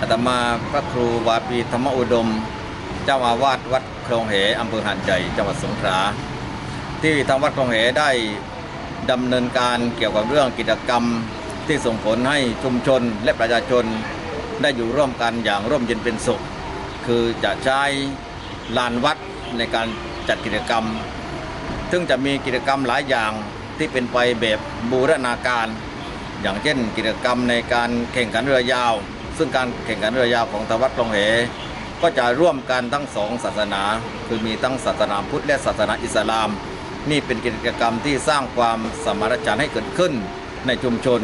อาตมาพระครูวาปีธรรมอุดม เจ้าอาวาสวัดคลองเหอำเภอหาดใหญ่จังหวัดสงขลาที่ทางวัดคลองเหได้ดำเนินการเกี่ยวกับเรื่องกิจกรรมที่ส่งผลให้ชุมชนและประชาชนได้อยู่ร่วมกันอย่างร่มเย็นเป็นสุข คือจะใช้ลานวัดในการจัดกิจกรรม ซึ่งจะมีกิจกรรมหลายอย่างที่เป็นไปแบบบูรณาการ อย่างเช่นกิจกรรมในการแข่งขันเรือยาว ซึ่งการแข่งขันเรือยาวของทางวัดคลองเหก็จะร่วมกันทั้งสองศาสนา คือมีทั้งศาสนาพุทธและศาสนาอิสลาม นี่เป็นกิจกรรมที่สร้างความสมานฉันท์ให้เกิดขึ้นในชุมชน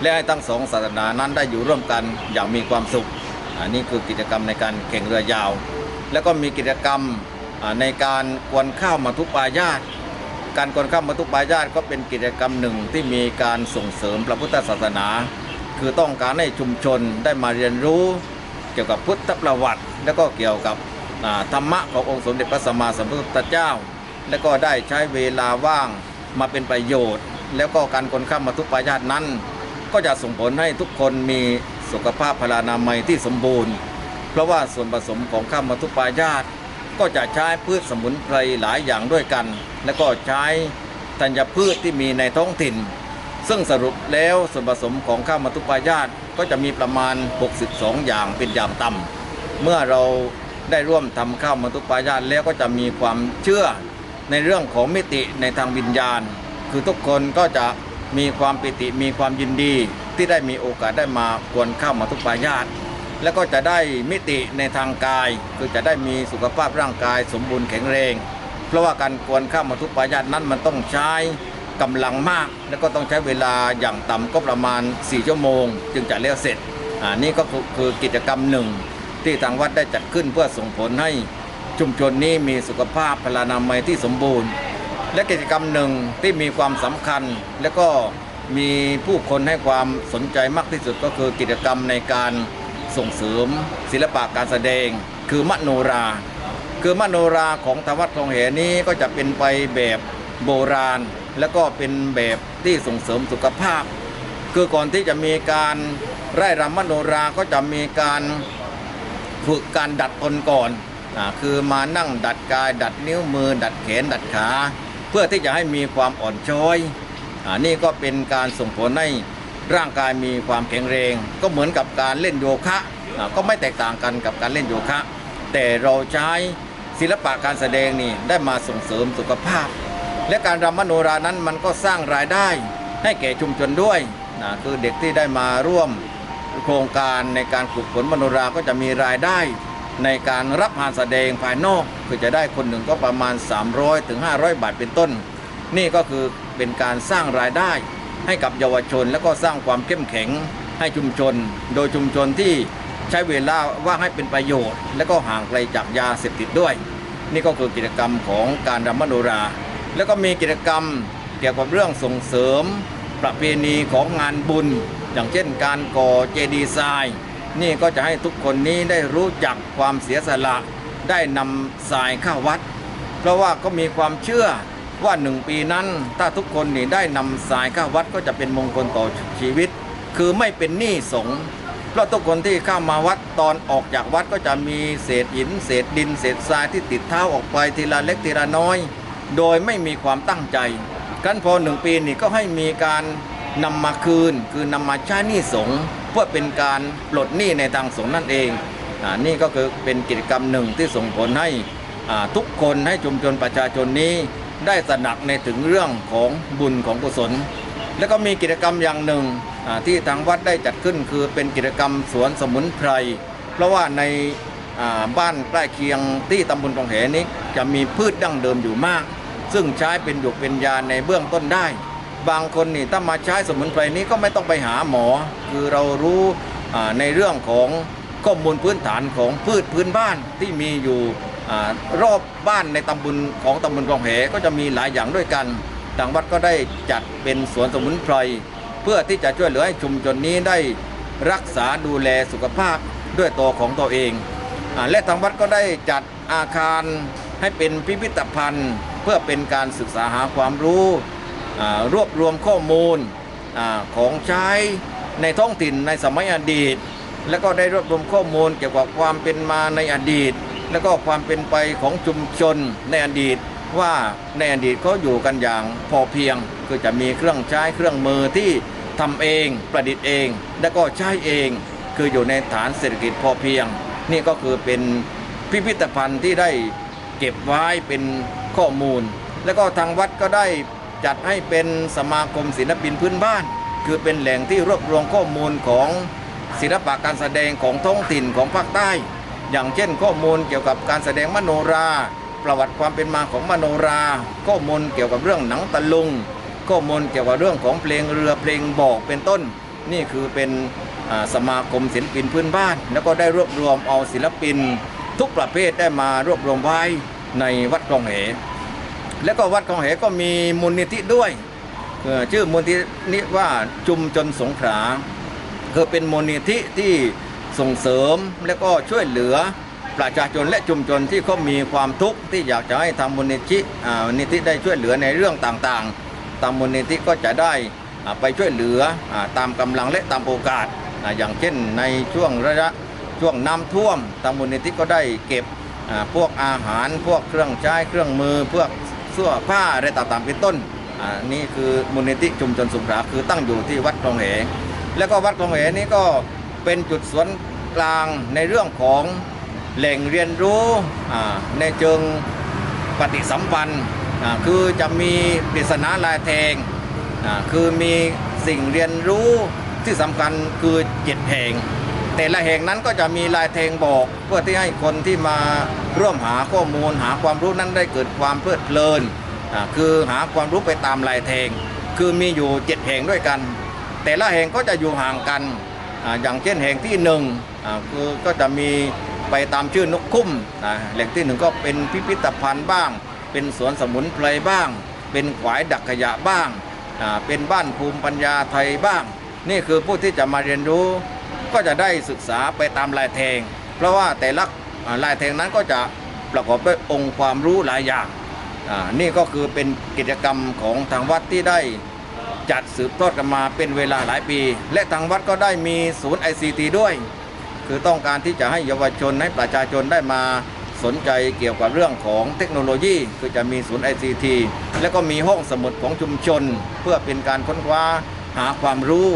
และให้ทั้งสองศาสนานั้นได้อยู่ร่วมกันอย่างมีความสุขอันนี้คือกิจกรรมในการแข่งเรือยาว แล้วก็มีกิจกรรมในการกวนข้าวมาทุปายาตการกวนข้ามมาตุปายาตก็เป็นกิจกรรมหนึ่งที่มีการส่งเสริมพระพุทธศาสนา คือต้องการให้ชุมชนได้มาเรียนรู้เกี่ยวกับพุทธประวัติ แล้วก็เกี่ยวกับธรรมะขององค์สมเด็จพระสัมมาสัมพุทธเจ้า แล้วก็ได้ใช้เวลาว่างมาเป็นประโยชน์ แล้วก็การกวนข้ามมาตุปายาตนั้น ก็จะส่งผลให้ทุกคนมีสุขภาพพลานามัยที่สมบูรณ์ เพราะว่าส่วนผสมของข้ามมาตุปายาตก็จะใช้พืชสมุนไพรหลายอย่างด้วยกัน แล้วก็ใช้ธัญพืชที่มีในท้องถิ่น ซึ่งสรุปแล้วส่วนผสมของข้าวมัทุปายาตก็จะมีประมาณ 62 อย่างเป็นอย่างต่ำเมื่อเราได้ร่วมทำข้าวมัทุปายาตแล้วก็จะมีความเชื่อในเรื่องของมิติในทางวิญญาณ คือทุกคนก็จะมีความปิติมีความยินดีที่ได้มีโอกาสได้มากวนข้าวมัทุปายาตแล้วก็จะได้มิติในทางกาย คือจะได้มีสุขภาพร่างกายสมบูรณ์แข็งแรง เพราะว่าการกวนข้ามมาทุกปายาตนั้นมันต้องใช้ กำลังมาก แล้วก็ต้องใช้เวลาอย่างต่ำก็ประมาณ 4 ชั่วโมง จึงจะแล้วเสร็จอ่านี่ก็คือกิจกรรมหนึ่ง ที่ทางวัดได้จัดขึ้นเพื่อส่งผลให้ชุมชนนี้มีสุขภาพพลานามัยที่สมบูรณ์ และกิจกรรมหนึ่งที่มีความสำคัญ และก็มีผู้คนให้ความสนใจมากที่สุดก็คือกิจกรรมในการส่งเสริม ศิลปะการแสดง คือมโนรา คือมโนราของทวัดคลองเหนี้ก็จะเป็นไปแบบโบราณ และก็เป็นแบบที่ส่งเสริมสุขภาพ คือก่อนที่จะมีการไร่รำมโนราก็จะมีการฝึกการดัดตนก่อนอคือมานั่งดัดกาย ดัดนิ้วมือ ดัดแขน ดัดขา เพื่อที่จะให้มีความอ่อนช้อยอนี่ก็เป็นการส่งผลให้ร่างกายมีความแข็งแรง ก็เหมือนกับการเล่นโยคะก็ไม่แตกต่างกันกับการเล่นโยคะ แต่เราใช้ศิลปะการแสดงนี่ได้มาส่งเสริมสุขภาพ และการรำมโนรานั้นมันก็สร้างรายได้ให้แก่ชุมชนด้วยนะคือเด็กที่ได้มาร่วมโครงการในการฝึกฝนมโนราก็จะมีรายได้ ในการรับงานแสดงภายนอกคือจะได้คนหนึ่งก็ประมาณ 300ถึง500 บาทเป็นต้น นี่ก็คือเป็นการสร้างรายได้ให้กับเยาวชน และก็สร้างความเข้มแข็งให้ชุมชน โดยชุมชนที่ใช้เวลาว่างให้เป็นประโยชน์ และก็ห่างไกลจากยาเสพติดด้วย นี่ก็คือกิจกรรมของการรำมโนรา แล้วก็มีกิจกรรมเกี่ยวกับเรื่องส่งเสริมประเพณีของงานบุญ อย่างเช่นการก่อเจดีย์ทราย นี่ก็จะให้ทุกคนนี้ได้รู้จักความเสียสละได้นำทรายเข้าวัด เพราะว่าก็มีความเชื่อว่าหนึ่งปีนั้น ถ้าทุกคนนี่ได้นำทรายเข้าวัดก็จะเป็นมงคลต่อชีวิต คือไม่เป็นหนี้สงฆ์เพราะทุกคนที่เข้ามาวัดตอนออกจากวัดก็จะมีเศษหิน เศษดิน เศษทรายที่ติดเท้าออกไปทีละเล็กทีละน้อย โดยไม่มีความตั้งใจ กันพอหนึ่งปีนี่ก็ให้มีการนำมาคืน คือนำมาใช้หนี้สงเพื่อเป็นการปลดหนี้ในทางสงนั่นเองอานี่ก็คือเป็นกิจกรรมหนึ่งที่ส่งผลให้อ่าทุกคนให้ชุมชนประชาชนนี้ ได้ตระหนักในถึงเรื่องของบุญของกุศล แล้วก็มีกิจกรรมอย่างหนึ่งอ่าที่ทางวัดได้จัดขึ้นคือเป็นกิจกรรมสวนสมุนไพร เพราะว่าในอ่าบ้านใกล้เคียงที่ตำบลกองแหนี้จะมีพืชดั้งเดิมอยู่มาก ซึ่งใช้เป็นหยกเป็นยาในเบื้องต้นได้ บางคนนี่ถ้ามาใช้สมุนไพรนี้ก็ไม่ต้องไปหาหมอ คือเรารู้ในเรื่องของข้อมูลพื้นฐานของพืชพื้นบ้านที่มีอยู่อรอบบ้านในตำบลของตำบลกองแหก็จะมีหลายอย่างด้วยกันทางวัดก็ได้จัดเป็นสวนสมุนไพรเพื่อที่จะช่วยเหลือให้ชุมชนนี้ได้รักษาดูแลสุขภาพด้วยตัวของตัวเองอและทางวัดก็ได้จัดอาคารให้เป็นพิพิธภัณฑ์ พื่อเป็นการศึกษาหาความรู้รวบรวมข้อมูลอของใช้ในท้องถิ่นในสมัยอดีต แล้วก็ได้รวบรวมข้อมูลเกี่ยวกับความเป็นมาในอดีต แล้วก็ความเป็นไปของชุมชนในอดีต ว่าในอดีตเขาอยู่กันอย่างพอเพียงคือจะมีเครื่องใช้เครื่องมือที่ทำเองประดิษฐ์เอง แล้วก็ใช้เอง คืออยู่ในฐานเศรษฐกิจพอเพียง นี่ก็คือเป็นพิพิธภัณฑ์ที่ได้เก็บไว้เป็น ข้อมูล แล้วก็ทางวัดก็ได้จัดให้เป็นสมาคมศิลปินพื้นบ้าน คือเป็นแหล่งที่รวบรวมข้อมูลของศิลปะการแสดงของท้องถิ่นของภาคใต้ อย่างเช่นข้อมูลเกี่ยวกับการแสดงมโนรา ประวัติความเป็นมาของมโนรา ข้อมูลเกี่ยวกับเรื่องหนังตะลุง ข้อมูลเกี่ยวกับเรื่องของเพลงเรือเพลงบอกเป็นต้น นี่คือเป็นสมาคมศิลปินพื้นบ้าน แล้วก็ได้รวบรวมเอาศิลปิน ทุกประเภทได้มารวบรวมไว้ ในวัดคลองเหแล้วก็วัดคลองเหก็มีมูลนิธิด้วยชื่อมูลนิธิว่าจุมจนสงขลาคือเป็นมูลนิธิที่ส่งเสริมและก็ช่วยเหลือประชาชนและชุมชนที่เขามีความทุกข์ที่อยากจะให้ทางมูลนิธินิธิได้ช่วยเหลือในเรื่องต่างๆ ตามมูลนิธิก็จะได้ไปช่วยเหลืออตามกำลังและตามโอกาส อย่างเช่นในช่วงระยะช่วงน้ำท่วมตามมูลนิธิก็ได้เก็บ พวกอาหารพวกเครื่องใช้เครื่องมือพวกเสื้อผ้าอะไรต่างๆเป็นต้นอ่านี่คือมูลนิธิชุมชนสงขลาคือตั้งอยู่ที่วัดคลองเหแล้วก็วัดคลองเหนี้ก็เป็นจุดศูนย์กลางในเรื่องของแหล่งเรียนรู้ในเชิงปฏิสัมพันธ์คือจะมีปริศนาลายแทงคือมีสิ่งเรียนรู้ที่สำคัญคือเจ็ดแห่ง แต่ละแห่งนั้นก็จะมีลายแทงบอก เพื่อที่ให้คนที่มาร่วมหาข้อมูล หาความรู้นั้นได้เกิดความเพลิดเพลินคือหาความรู้ไปตามลายแทงคือมีอยู่เจ็ดแห่งด้วยกัน แต่ละแห่งก็จะอยู่ห่างกันออย่างเช่นแห่งที่หนึ่งคือก็จะมีไปตามชื่อนกคุ้มแหล่งที่หนึ่งก็เป็นพิพิธภัณฑ์บ้าง เป็นสวนสมุนไพรบ้าง เป็นขวายดักขยะบ้าง เป็นบ้านภูมิปัญญาไทยบ้าง นี่คือผู้ที่จะมาเรียนรู้ ก็จะได้ศึกษาไปตามลายแทง เพราะว่าแต่ละลายแทงนั้นก็จะประกอบด้วยองค์ความรู้หลายอย่างนี่ก็คือเป็นกิจกรรมของทางวัดที่ได้จัดสืบทอดกันมาเป็นเวลาหลายปี และทางวัดก็ได้มีศูนย์ ICT ด้วย คือต้องการที่จะให้เยาวชนให้ประชาชนได้มาสนใจเกี่ยวกับเรื่องของเทคโนโลยีคือจะมีศูนย์ ICT และก็มีห้องสมุดของชุมชน เพื่อเป็นการค้นคว้าหาความรู้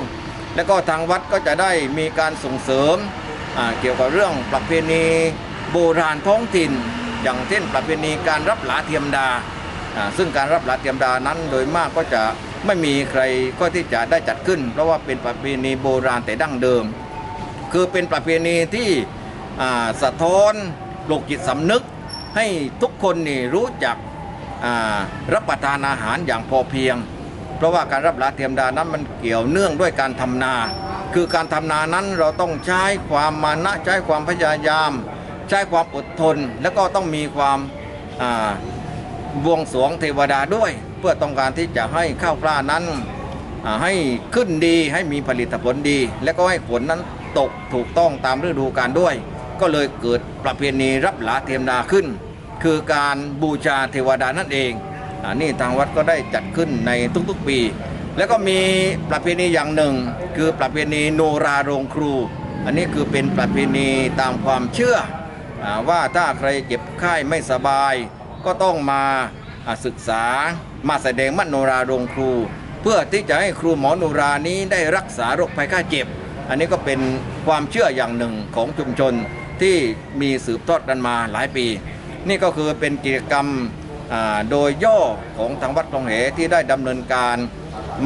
แล้วก็ทางวัดก็จะได้มีการส่งเสริมเกี่ยวกับเรื่องประเพณีโบราณท้องถิ่น อย่างเช่นประเพณีการรับหลาเทียมดา ซึ่งการรับหลาเทียมดานั้นโดยมากก็จะไม่มีใครก็ที่จะได้จัดขึ้น เพราะว่าเป็นประเพณีโบราณแต่ดั้งเดิม คือเป็นประเพณีที่สะท้อนปลุกจิตสำนึก ให้ทุกคนนี่รู้จักรับประทานอาหารอย่างพอเพียง เพราะว่าการรับลาเทียมดานั้นมันเกี่ยวเนื่องด้วยการทำนา คือการทำนานั้นเราต้องใช้ความมานะใช้ความพยายาม ใช้ความอดทน แล้วก็ต้องมีความอ่าบวงสวงเทวดาด้วย เพื่อต้องการที่จะให้ข้าวกล้านั้นให้ขึ้นดีให้มีผลิตผลดี และก็ให้ฝนนั้นตกถูกต้องตามฤดูกาลด้วย ก็เลยเกิดประเพณีรับหลาเทียมดาขึ้น คือการบูชาเทวดานั่นเอง อ่านี่ทางวัดก็ได้จัดขึ้นในทุกๆปี แล้วก็มีประเพณีอย่างหนึ่ง คือประเพณีโนราโรงครู อันนี้คือเป็นประเพณีตามความเชื่ออว่าถ้าใครเจ็บไข้ไม่สบาย ก็ต้องมาศึกษามาแสดงมโนราโรงครู เพื่อที่จะให้ครูหมอโนรานี้ได้รักษาโรคภัยไข้เจ็บ อันนี้ก็เป็นความเชื่ออย่างหนึ่งของชุมชนที่มีสืบทอดกันมาหลายปี นี่ก็คือเป็นกิจกรรม โดยย่อของทางวัดคลองเหที่ได้ดำเนินการ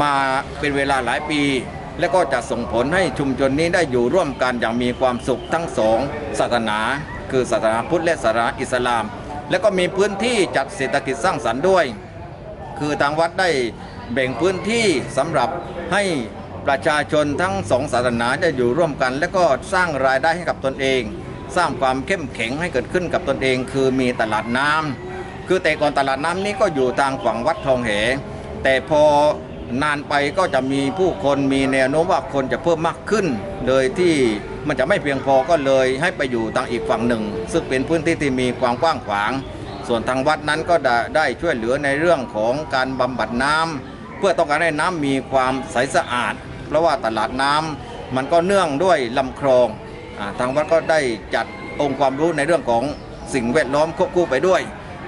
มาเป็นเวลาหลายปี และก็จะส่งผลให้ชุมชนนี้ได้อยู่ร่วมกันอย่างมีความสุขทั้งสองศาสนา คือศาสนาพุทธและศาสนาอิสลาม และก็มีพื้นที่จัดเศรษฐกิจสร้างสรรค์ด้วย คือทางวัดได้แบ่งพื้นที่สำหรับให้ประชาชนทั้งสองศาสนาจะอยู่ร่วมกัน และก็สร้างรายได้ให้กับตนเอง สร้างความเข้มแข็งให้เกิดขึ้นกับตนเอง คือมีตลาดน้ำ คือแต่ก่อนตลาดน้ำนี้ก็อยู่ทางฝั่งวัดทองเหแต่พอนานไปก็จะมีผู้คนมีแนวโน้มว่าคนจะเพิ่มมากขึ้นเลยที่มันจะไม่เพียงพอก็เลยให้ไปอยู่ทางอีกฝั่งหนึ่ง ซึ่งเป็นพื้นที่ที่มีความกว้างขวาง ส่วนทางวัดนั้นก็ได้ไดช่วยเหลือในเรื่องของการบำบัดน้ำเพื่อต้องการให้น้ำมีความใสสะอาด เพราะว่าตลาดน้ำมันก็เนื่องด้วยลำคลองอทางวัดก็ได้จัดองค์ความรู้ในเรื่องของสิ่งแวดล้อมควบคู่ไปด้วย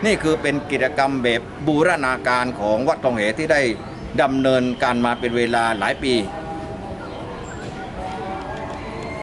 นี่คือเป็นกิจกรรมแบบบูรณาการของวัดทองเหที่ได้ดำเนินการมาเป็นเวลาหลายปี